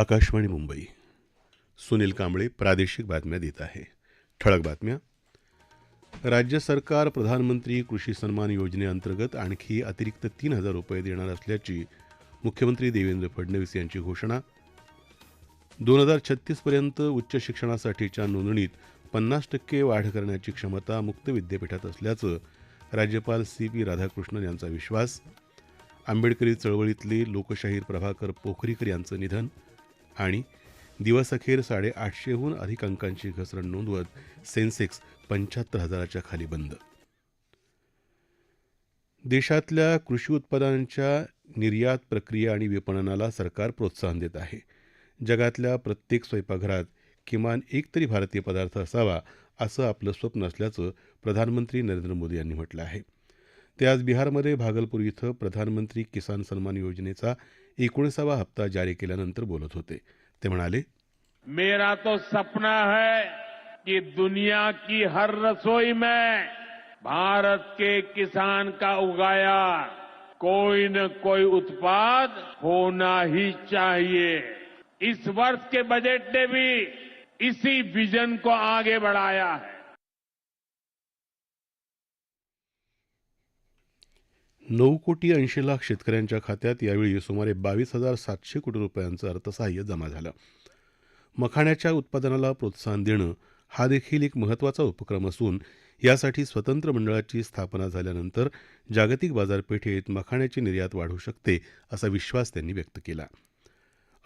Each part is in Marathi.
आकाशवाणी मुंबई. सुनील कांबळे प्रादेशिक बातम्या देत आहे. ठळक बातम्या. राज्य सरकार प्रधानमंत्री कृषी सन्मान योजनेअंतर्गत आणखी अतिरिक्त तीन हजार रुपये देणार असल्याची मुख्यमंत्री देवेंद्र फडणवीस यांची घोषणा. दोन हजार छत्तीसपर्यंत उच्च शिक्षणासाठीच्या नोंदणीत पन्नास टक्के वाढ करण्याची क्षमता मुक्त विद्यापीठात असल्याचं राज्यपाल सी पी राधाकृष्णन यांचा विश्वास. आंबेडकरी चळवळीतले लोकशाहीर प्रभाकर पोखरीकर यांचं निधन. आणि दिवसअखेर साडेआठशेहून अधिक अंकांची घसरण नोंदवत सेन्सेक्स पंच्याहत्तर हजाराच्या खाली बंद. देशातल्या कृषी उत्पादनांच्या निर्यात प्रक्रिया आणि विपणनाला सरकार प्रोत्साहन देत आहे. जगातल्या प्रत्येक स्वयंपाकघरात किमान एक तरी भारतीय पदार्थ असावा असं आपलं स्वप्न असल्याचं प्रधानमंत्री नरेंद्र मोदी यांनी म्हटलं आहे. ते आज बिहारमध्ये भागलपूर इथं प्रधानमंत्री किसान सन्मान योजनेचा एकोणीसावा हप्ता जारी केल्यानंतर बोलत होते. ते म्हणाले, मेरा तो सपना है कि दुनिया की हर रसोई में भारत के किसान का उगाया कोई न कोई उत्पाद होना ही चाहिए। इस वर्ष के बजट ने भी इसी विजन को आगे बढ़ाया है। नऊ कोटी ऐंशी लाख शेतकऱ्यांच्या खात्यात यावेळी सुमारे बावीस हजार सातशे कोटी रुपयांचं अर्थसहाय्य जमा झालं. मखाण्याच्या उत्पादनाला प्रोत्साहन देणं हा देखील एक महत्त्वाचा उपक्रम असून यासाठी स्वतंत्र मंडळाची स्थापना झाल्यानंतर जागतिक बाजारपेठेत मखाण्याची निर्यात वाढू शकते असा विश्वास त्यांनी व्यक्त केला.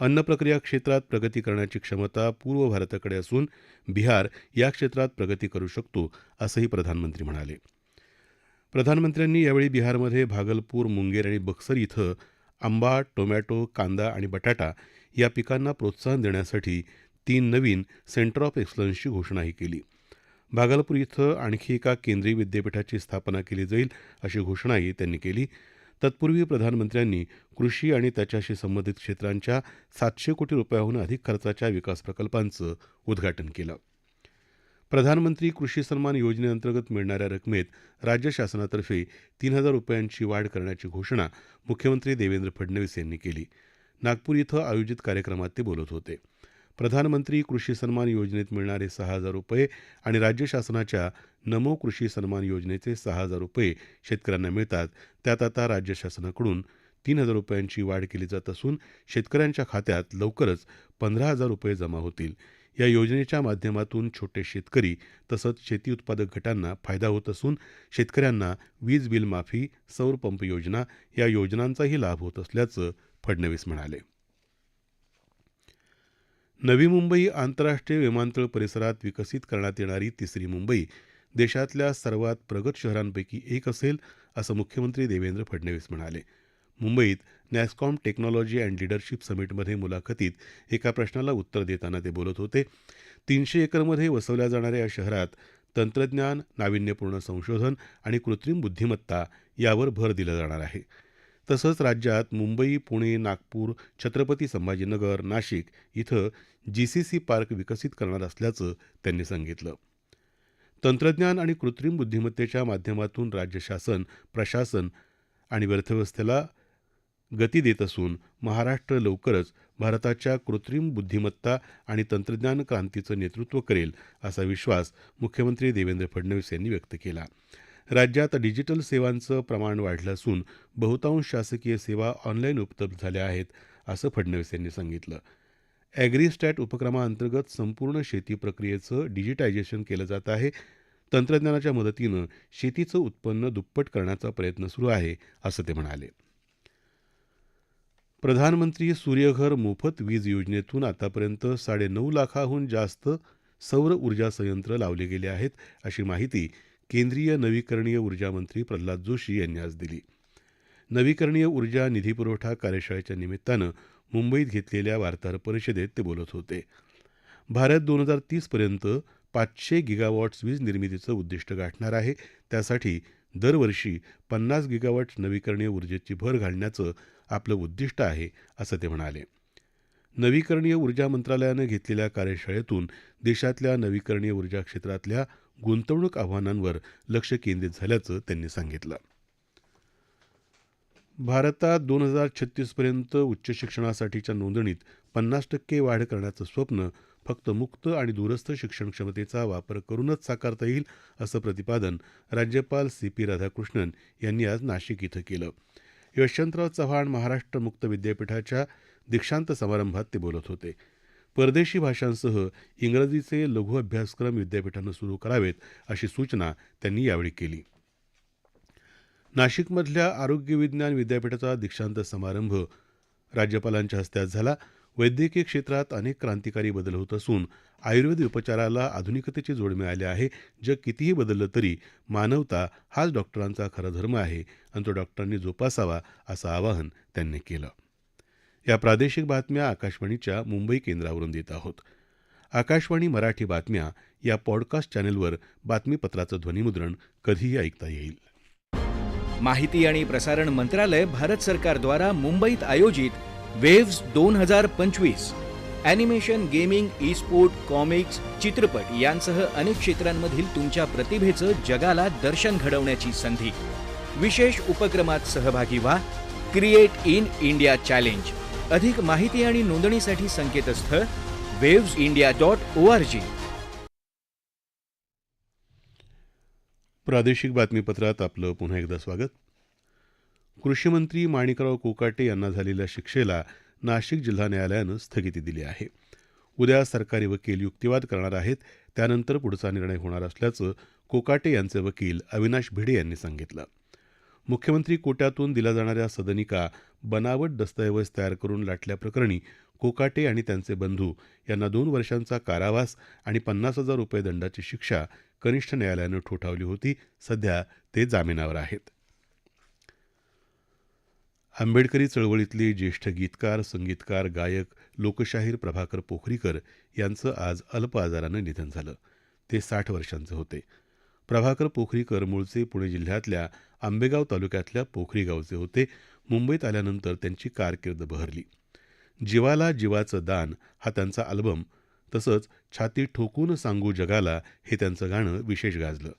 अन्न प्रक्रिया क्षेत्रात प्रगती करण्याची क्षमता पूर्व भारताकडे असून बिहार या क्षेत्रात प्रगती करू शकतो असंही प्रधानमंत्री म्हणाले. प्रधानमंत्र्यांनी यावेळी बिहारमध्ये भागलपूर मुंगेर आणि बक्सर इथं आंबा टोमॅटो कांदा आणि बटाटा या पिकांना प्रोत्साहन देण्यासाठी तीन नवीन सेंटर ऑफ एक्सलन्सची घोषणाही केली. भागलपूर इथं आणखी एका केंद्रीय विद्यापीठाची स्थापना केली जाईल अशी घोषणाही त्यांनी केली. तत्पूर्वी प्रधानमंत्र्यांनी कृषी आणि त्याच्याशी संबंधित क्षेत्रांच्या सातशे कोटी रुपयाहून अधिक खर्चाच्या विकास प्रकल्पांचं उद्घाटन केलं. प्रधानमंत्री कृषी सन्मान योजनेअंतर्गत मिळणाऱ्या रकमेत राज्य शासनातर्फे तीन हजार रुपयांची वाढ करण्याची घोषणा मुख्यमंत्री देवेंद्र फडणवीस यांनी केली. नागपूर इथं आयोजित कार्यक्रमात ते बोलत होते. प्रधानमंत्री कृषी सन्मान योजनेत मिळणारे सहा हजार रुपये आणि राज्य शासनाच्या नमो कृषी सन्मान योजनेचे सहा हजार रुपये शेतकऱ्यांना मिळतात. त्यात आता राज्य शासनाकडून तीन हजार रुपयांची वाढ केली जात असून शेतकऱ्यांच्या खात्यात लवकरच पंधरा हजार रुपये जमा होतील. या योजनेच्या माध्यमातून छोटे शेतकरी तसंच शेती उत्पादक गटांना फायदा होत असून शेतकऱ्यांना वीज बिल माफी सौर पंप योजना या योजनांचाही लाभ होत असल्याचं फडणवीस म्हणाले. नवी मुंबई आंतरराष्ट्रीय विमानतळ परिसरात विकसित करण्यात येणारी तिसरी मुंबई देशातल्या सर्वात प्रगत शहरांपैकी एक असेल असं मुख्यमंत्री देवेंद्र फडणवीस म्हणाले. मुंबईत नॅस्कॉम टेक्नॉलॉजी अँड लिडरशिप समिटमध्ये मुलाखतीत एका प्रश्नाला उत्तर देताना ते बोलत होते तीनशे एकरमध्ये वसवल्या जाणाऱ्या या शहरात तंत्रज्ञान नाविन्यपूर्ण संशोधन आणि कृत्रिम बुद्धिमत्ता यावर भर दिला जाणार आहे. तसंच राज्यात मुंबई पुणे नागपूर छत्रपती संभाजीनगर नाशिक इथं जीसीसी पार्क विकसित करणार असल्याचं त्यांनी सांगितलं. तंत्रज्ञान आणि कृत्रिम बुद्धिमत्तेच्या माध्यमातून राज्य शासन प्रशासन आणि अर्थव्यवस्थेला गती देत असून महाराष्ट्र लवकरच भारताच्या कृत्रिम बुद्धिमत्ता आणि तंत्रज्ञान क्रांतीचं नेतृत्व करेल असा विश्वास मुख्यमंत्री देवेंद्र फडणवीस यांनी व्यक्त केला. राज्यात डिजिटल सेवांचं प्रमाण वाढलं असून बहुतांश शासकीय सेवा ऑनलाईन उपलब्ध झाल्या आहेत असं फडणवीस यांनी सांगितलं. ॲग्रीस्टॅट उपक्रमाअंतर्गत संपूर्ण शेती प्रक्रियेचं डिजिटायझेशन केलं जात आहे. तंत्रज्ञानाच्या मदतीनं शेतीचं उत्पन्न दुप्पट करण्याचा प्रयत्न सुरू आहे असं ते म्हणाले. प्रधानमंत्री सूर्यघर मोफत वीज योजनेतून आतापर्यंत साडेनऊ लाखाहून जास्त सौर ऊर्जा संयंत्र लावले गेले आहेत अशी माहिती केंद्रीय नवीकरणीय ऊर्जा मंत्री प्रल्हाद जोशी यांनी आज दिली. नवीकरणीय ऊर्जा निधी पुरवठा कार्यशाळेच्या निमित्तानं मुंबईत घेतलेल्या वार्ताहर परिषदेत ते बोलत होते. भारत दोन हजार तीसपर्यंत पाचशे गिगावॉट्स वीज निर्मितीचं उद्दिष्ट गाठणार आहे त्यासाठी दरवर्षी पन्नास गिगावॉट्स नवीकरणीय ऊर्जेची भर घालण्याचं आपलं उद्दिष्ट आहे असं ते म्हणाले. नवीकरणीय ऊर्जा मंत्रालयानं घेतलेल्या कार्यशाळेतून देशातल्या नवीकरणीय ऊर्जा क्षेत्रातल्या गुंतवणूक आव्हानांवर लक्ष केंद्रित झाल्याचं त्यांनी सांगितलं. भारतात दोन हजार छत्तीसपर्यंत उच्च शिक्षणासाठीच्या नोंदणीत पन्नास टक्के वाढ करण्याचं स्वप्न फक्त मुक्त आणि दूरस्थ शिक्षण क्षमतेचा वापर करूनच साकारता येईल असं प्रतिपादन राज्यपाल सी पी राधाकृष्णन यांनी आज नाशिक इथं केलं. यशवंतराव चव्हाण महाराष्ट्र मुक्त विद्यापीठाच्या दीक्षांत समारंभात ते बोलत होते. परदेशी भाषांसह इंग्रजीचे लघु अभ्यासक्रम विद्यापीठानं सुरू करावेत अशी सूचना त्यांनी यावेळी केली. नाशिकमधल्या आरोग्य विज्ञान विद्यापीठाचा दीक्षांत समारंभ राज्यपालांच्या हस्ते आज झाला. वैद्यकीय क्षेत्रात अनेक क्रांतिकारी बदल होत असून आयुर्वेद उपचाराला आधुनिकतेची जोड मिळाली आहे. जग कितीही बदललं तरी मानवता हाच डॉक्टरांचा खरा धर्म आहे आणि तो डॉक्टरांनी जोपासावा असं आवाहन त्यांनी केलं. या प्रादेशिक बातम्या आकाशवाणीच्या मुंबई केंद्रावरून देत आहोत. आकाशवाणी मराठी बातम्या या पॉडकास्ट चॅनेलवर बातमीपत्राचं ध्वनिमुद्रण कधीही ऐकता येईल. माहिती आणि प्रसारण मंत्रालय भारत सरकारद्वारा मुंबईत आयोजित वेव्स दोन हजार पंचवीस animation gaming e sport comics चित्रपट यांसह अनेक क्षेत्रांमधील तुमच्या प्रतिभेचं जगाला दर्शन घडवण्याची संधी. विशेष उपक्रमात सहभागी व्हा. क्रिएट इन इंडिया चॅलेंज अधिक माहिती आणि नोंदणीसाठी संकेतस्थळ waves India dot O R G प्रादेशिक बातमीपत्रात आपलं पुन्हा एकदा स्वागत. कृषीमंत्री माणिकराव कोकाटे यांना झालेल्या शिक्षेला नाशिक जिल्हा न्यायालयानं स्थगिती दिली आहे. उद्या सरकारी वकील युक्तिवाद करणार आहेत त्यानंतर पुढचा निर्णय होणार असल्याचं कोकाटे यांचे वकील अविनाश भिडे यांनी सांगितलं. मुख्यमंत्री कोट्यातून दिल्या जाणाऱ्या सदनिका बनावट दस्तऐवज तयार करून लाटल्याप्रकरणी कोकाटे आणि त्यांचे बंधू यांना दोन वर्षांचा कारावास आणि पन्नास हजार रुपये दंडाची शिक्षा कनिष्ठ न्यायालयानं ठोठावली होती सध्या ते जामिनावर आहेत. आंबेडकरी चळवळीतले ज्येष्ठ गीतकार संगीतकार गायक लोकशाहीर प्रभाकर पोखरीकर यांचं आज अल्प आजारानं निधन झालं. ते साठ वर्षांचे होते. प्रभाकर पोखरीकर मूळचे पुणे जिल्ह्यातल्या आंबेगाव तालुक्यातल्या पोखरी गावचे होते. मुंबईत आल्यानंतर त्यांची कारकीर्द बहरली. जीवाला जीवाचं दान हा त्यांचा अल्बम तसंच छाती ठोकून सांगू जगाला हे त्यांचं गाणं विशेष गाजलं.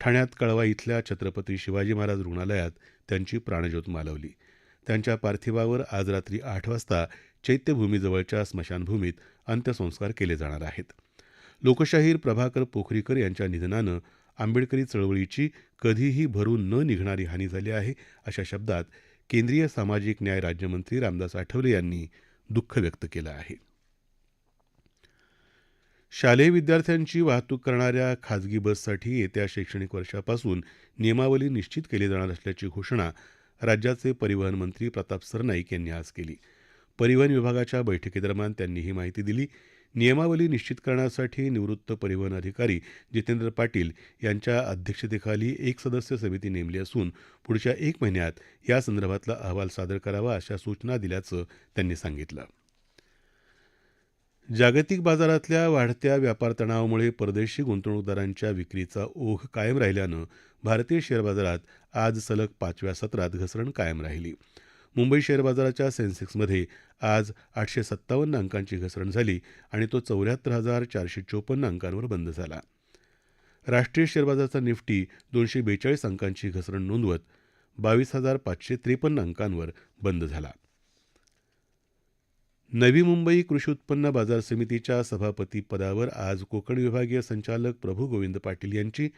ठाण्यात कळवा इथल्या छत्रपती शिवाजी महाराज रुग्णालयात त्यांची प्राणज्योत मालवली. त्यांच्या पार्थिवावर आज रात्री आठ वाजता चैत्यभूमीजवळच्या स्मशानभूमीत अंत्यसंस्कार केले जाणार आहेत. लोकशाहीर प्रभाकर पोखरीकर यांच्या निधनानं आंबेडकरी चळवळीची कधीही भरून न निघणारी हानी झाली आहे अशा शब्दात केंद्रीय सामाजिक न्याय राज्यमंत्री रामदास आठवले यांनी दुःख व्यक्त केलं आहे. शालेय विद्यार्थ्यांची वाहतूक करणाऱ्या खाजगी बससाठी येत्या शैक्षणिक वर्षापासून नियमावली निश्चित केली जाणार असल्याची घोषणा राज्याचे परिवहन मंत्री प्रताप सरनाईक यांनी आज केली. परिवहन विभागाच्या बैठकीदरम्यान त्यांनी ही माहिती दिली. नियमावली निश्चित करण्यासाठी निवृत्त परिवहन अधिकारी जितेंद्र पाटील यांच्या अध्यक्षतेखाली एक सदस्य समिती नेमली असून पुढच्या एक महिन्यात या संदर्भातला अहवाल सादर करावा अशा सूचना दिल्याचं त्यांनी सांगितलं. जागतिक बाजारातल्या वाढत्या व्यापार तणावामुळे परदेशी गुंतवणूकदारांच्या विक्रीचा ओघ कायम राहिल्यानं भारतीय शेअर बाजारात आज सलग पाचव्या सत्रात घसरण कायम राहिली. मुंबई शेअर बाजाराच्या सेन्सेक्समध्ये आज आठशे सत्तावन्न अंकांची घसरण झाली आणि तो चौऱ्याहत्तर हजार चारशे चोपन्न अंकांवर बंद झाला. राष्ट्रीय शेअर बाजाराचा निफ्टी दोनशे बेचाळीस अंकांची घसरण नोंदवत बावीस हजार पाचशे त्रेपन्न अंकांवर बंद झाला. नवी मुंबई कृषी उत्पन्न बाजार समितीच्या सभापती पदावर आज कोकण विभागीय संचालक प्रभू गोविंद पाटील यांची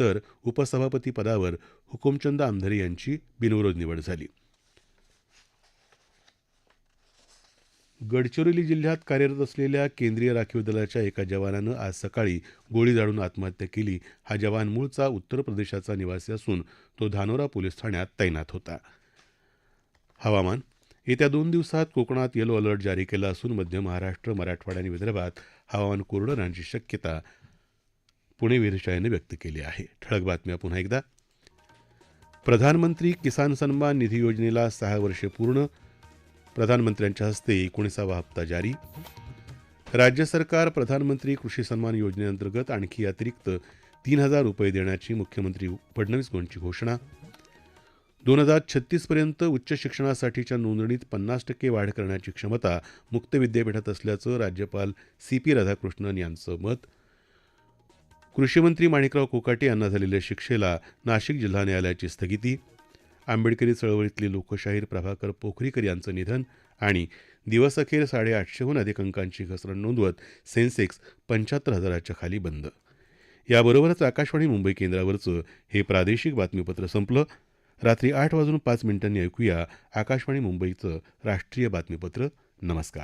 तर उपसभापती पदावर हुकुमचंद आमधरे यांची बिनविरोध निवड झाली. गडचिरोली जिल्ह्यात कार्यरत असलेल्या केंद्रीय राखीव दलाच्या एका जवानानं आज सकाळी गोळी झाडून आत्महत्या केली. हा जवान मूळचा उत्तर प्रदेशाचा निवासी असून तो धानोरा पोलीस ठाण्यात तैनात होता. हवामान येत्या दोन दिवसात कोकणात येलो अलर्ट जारी केला असून मध्य महाराष्ट्र मराठवाडा आणि विदर्भात हवामान कोरडं राहण्याची शक्यता पुणे वेधशाळेनं व्यक्त केली आहे. ठळक बातम्या पुन्हा एकदा. प्रधानमंत्री किसान सन्मान निधी योजनेला सहा वर्षे पूर्ण प्रधानमंत्र्यांच्या हस्ते एकोणीसावा हप्ता जारी. राज्य सरकार प्रधानमंत्री कृषी सन्मान योजनेअंतर्गत आणखी अतिरिक्त तीन हजार रुपये देण्याची मुख्यमंत्री फडणवीस यांची घोषणा. दोन हजार छत्तीसपर्यंत उच्च शिक्षणासाठीच्या नोंदणीत पन्नास टक्के वाढ करण्याची क्षमता मुक्त विद्यापीठात असल्याचं राज्यपाल सी पी राधाकृष्णन यांचं मत. कृषीमंत्री माणिकराव कोकाटे यांना झालेल्या शिक्षेला नाशिक जिल्हा न्यायालयाची स्थगिती. आंबेडकरी चळवळीतले लोकशाहीर प्रभाकर पोखरीकर यांचं निधन आणि दिवसअखेर साडेआठशेहून अधिक अंकांची घसरण नोंदवत सेन्सेक्स पंच्याहत्तर हजाराच्या खाली बंद. याबरोबरच आकाशवाणी मुंबई केंद्रावरचं हे प्रादेशिक बातमीपत्र संपलं. रात्री आठ वाजून पाच मिनिटांनी ऐकूया आकाशवाणी मुंबईचं राष्ट्रीय बातमीपत्र. नमस्कार.